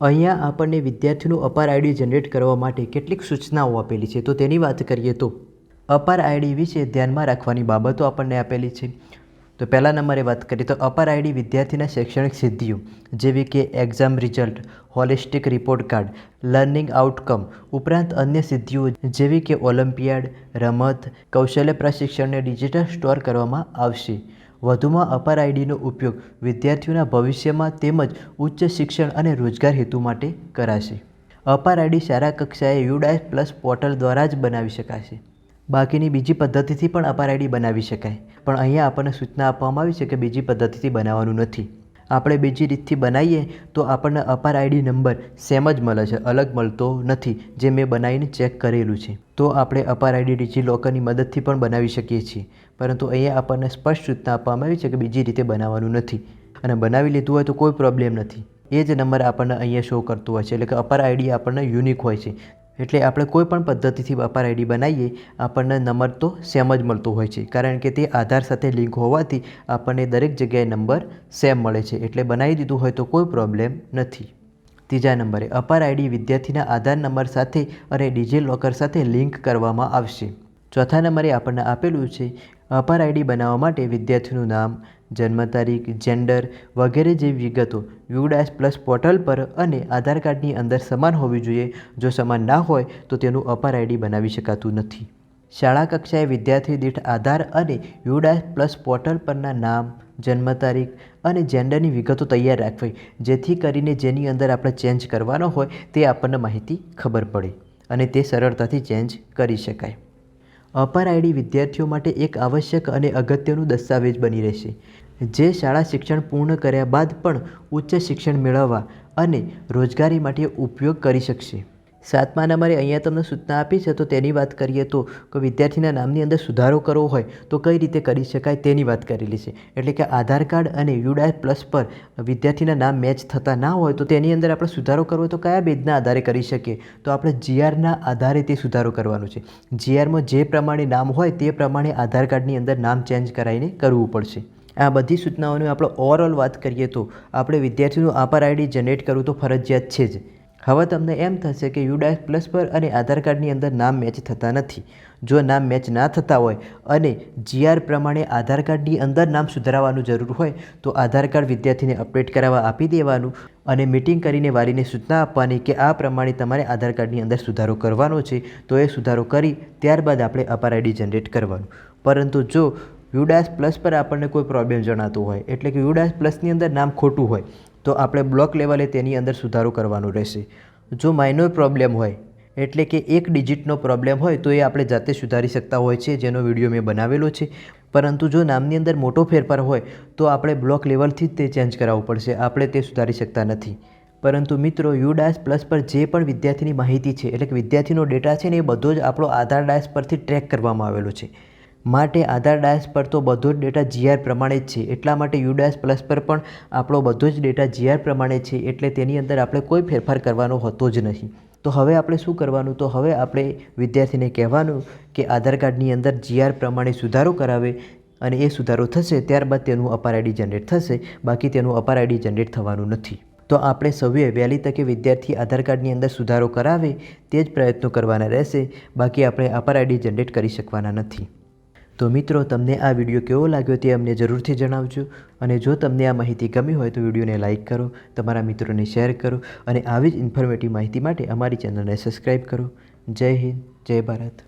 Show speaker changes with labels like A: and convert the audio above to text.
A: અહીંયા આપણને વિદ્યાર્થીનું અપાર આઈડી જનરેટ કરવા માટે કેટલીક સૂચનાઓ આપેલી છે. તો તેની વાત કરીએ તો, અપાર આઈડી વિશે ધ્યાનમાં રાખવાની બાબતો આપણને આપેલી છે. તો પહેલા નંબરે વાત કરીએ તો, અપાર આઈડી વિદ્યાર્થીના શૈક્ષણિક સિદ્ધિઓ, જેવી કે exam result, holistic report card, learning outcome, ઉપરાંત અન્ય સિદ્ધિઓ, જેવી કે ઓલિમ્પિયાડ, રમત, કૌશલ્ય પ્રશિક્ષણને ડિજિટલ સ્ટોર કરવામાં આવશે. વધુમાં અપાર આઈડીનો ઉપયોગ વિદ્યાર્થીઓના ભવિષ્યમાં તેમજ ઉચ્ચ શિક્ષણ અને રોજગાર હેતુ માટે કરાશે. અપાર આઈડી શાળા કક્ષાએ યુડાઇસ પ્લસ પોર્ટલ દ્વારા જ બનાવી શકાશે. બાકીની બીજી પદ્ધતિથી પણ અપાર આઈડી બનાવી શકાય. પણ અહીંયા આપણને સૂચના આપવામાં આવી છે કે બીજી પદ્ધતિથી બનાવવાનું નથી. આપણે બીજી રીતથી બનાવીએ તો આપણને અપાર આઈડી નંબર સેમ જ મળે છે, અલગ મળતો નથી, જે મેં બનાવીને ચેક કરેલું છે. તો આપણે અપાર આઈડી ડિજીલોકરની મદદથી પણ બનાવી શકીએ છીએ. પરંતુ અહીંયા આપણને સ્પષ્ટ સૂચના આપવામાં આવી છે કે બીજી રીતે બનાવવાનું નથી. અને બનાવી લીધું હોય તો કોઈ પ્રોબ્લેમ નથી. એ જ નંબર આપણને અહીંયા શો કરતો હોય છે, એટલે કે અપાર આઈડી આપણને યુનિક હોય છે. એટલે આપણે કોઈ પણ પદ્ધતિથી વેપાર આઈડી બનાવીએ, આપણને નંબર તો સેમ જ મળતો હોય છે. કારણ કે તે આધાર સાથે લિંક હોવાથી આપણને દરેક જગ્યાએ નંબર સેમ મળે છે. એટલે બનાવી દીધું હોય તો કોઈ પ્રોબ્લેમ નથી. ત્રીજા નંબરે અપાર આઈડી વિદ્યાર્થીના આધાર નંબર સાથે અને ડિજિલોકર સાથે લિંક કરવામાં આવશે. ચોથા નંબરે આપણને આપેલું છે અપાર આઈડી બનાવવા માટે વિદ્યાર્થીનું નામ, જન્મ તારીખ જેન્ડર વગેરે જેવી વિગતો યુડાસ પ્લસ પોર્ટલ પર અને આધાર કાર્ડની અંદર સમાન હોવી જોઈએ. જો સમાન ના હોય, તો તેનું અપાર આઈડી બનાવી શકાતું નથી. શાળા કક્ષાએ વિદ્યાર્થી દીઠ આધાર અને યુડાસ પ્લસ પોર્ટલ પરના નામ, જન્મ તારીખ અને જેન્ડરની વિગતો તૈયાર રાખવી, જેથી કરીને જેની અંદર આપણે ચેન્જ કરવાનો હોય તે આપણને માહિતી ખબર પડે અને તે સરળતાથી ચેન્જ કરી શકાય. અપાર આઈડી વિદ્યાર્થીઓ માટે એક આવશ્યક અને અગત્યનું દસ્તાવેજ બની રહેશે, જે શાળા શિક્ષણ પૂર્ણ કર્યા બાદ પણ ઉચ્ચ શિક્ષણ મેળવવા અને રોજગારી માટે ઉપયોગ કરી શકશે. સાતમા નંબરે અહીંયા તમને સૂચના આપી છે, તો તેની વાત કરીએ તો કે વિદ્યાર્થીના નામની અંદર સુધારો કરવો હોય, તો કઈ રીતે કરી શકાય તેની વાત કરેલી છે. એટલે કે આધાર કાર્ડ અને યુડાય પ્લસ પર વિદ્યાર્થીના નામ મેચ થતા ના હોય, તો તેની અંદર આપણે સુધારો કરવો તો કયા બેદના આધારે કરી શકીએ? તો આપણે જીઆરના આધારે તે સુધારો કરવાનો છે. જીઆરમાં જે પ્રમાણે નામ હોય, તે પ્રમાણે આધાર કાર્ડની અંદર નામ ચેન્જ કરાવીને કરવું પડશે. આ બધી સૂચનાઓની આપણે ઓવરઓલ વાત કરીએ તો, આપણે વિદ્યાર્થીનું આપાર આઈડી જનરેટ કરવું તો ફરજિયાત છે જ. હવે તમને એમ થશે કે યુડાઇસ પ્લસ પર અને આધાર કાર્ડની અંદર નામ મેચ થતા નથી. જો નામ મેચ ના થતા હોય અને જીઆર પ્રમાણે આધાર કાર્ડની અંદર નામ સુધારવાનું જરૂર હોય, તો આધાર કાર્ડ વિદ્યાર્થીને અપડેટ કરાવવા આપી દેવાનું અને મિટિંગ કરીને વાલીને સૂચના આપવાની કે આ પ્રમાણે તમારે આધાર કાર્ડની અંદર સુધારો કરવાનો છે, તો એ સુધારો કરી ત્યારબાદ આપણે અપાર આઈડી જનરેટ કરવાનું. પરંતુ જો યુડાસ પ્લસ પર આપણને કોઈ પ્રોબ્લેમ જણાતો હોય, એટલે કે યુડાસ પ્લસની અંદર નામ ખોટું હોય તો આપણે બ્લોક લેવલે તેની અંદર સુધારો કરવાનો રહેશે. જો માઇનોર પ્રોબ્લેમ હોય, એટલે કે એક ડિજિટનો પ્રોબ્લેમ હોય, તો એ આપણે જાતે સુધારી શકતા હોય છે, જેનો વીડિયો મેં બનાવેલો છે. પરંતુ જો નામની અંદર મોટો ફેરફાર હોય, તો આપણે બ્લોક લેવલથી જ તે ચેન્જ કરાવવું પડશે. આપણે તે સુધારી શકતા નથી. પરંતુ મિત્રો યુ ડાયસ પ્લસ પર જે પણ વિદ્યાર્થીની માહિતી છે, એટલે કે વિદ્યાર્થીનો ડેટા છે ને, એ બધો જ આપણો આધાર ડાયસ પરથી ટ્રેક કરવામાં આવેલો છે. માટે આધાર ડાયસ પર તો બધો જ ડેટા જીઆર પ્રમાણે જ છે. એટલા માટે યુડાયસ પ્લસ પર પણ આપણો બધો જ ડેટા જીઆર પ્રમાણે છે, એટલે તેની અંદર આપણે કોઈ ફેરફાર કરવાનો હોતો જ નહીં તો હવે આપણે શું કરવાનું? તો હવે આપણે વિદ્યાર્થીને કહેવાનું કે આધાર કાર્ડની અંદર જીઆર પ્રમાણે સુધારો કરાવે અને એ સુધારો થશે, ત્યારબાદ તેનું અપાર આઈડી જનરેટ થશે, બાકી તેનું અપાર આઈડી જનરેટ થવાનું નથી. તો આપણે સૌએ વહેલી તકે વિદ્યાર્થી આધાર કાર્ડની અંદર સુધારો કરાવે, તે જ પ્રયત્નો કરવાના રહેશે, બાકી આપણે અપાર આઈડી જનરેટ કરી શકવાના નથી. તો મિત્રો, તમને આ વીડિયો કેવો લાગ્યો તે અમને જરૂરથી જણાવજો. અને જો તમને આ માહિતી ગમી હોય તો વિડીયોને લાઇક કરો, તમારા મિત્રોને શેર કરો અને આવી જ ઇન્ફોર્મેટિવ માહિતી માટે અમારી ચેનલને સબસ્ક્રાઈબ કરો. જય હિન્દ, જય ભારત.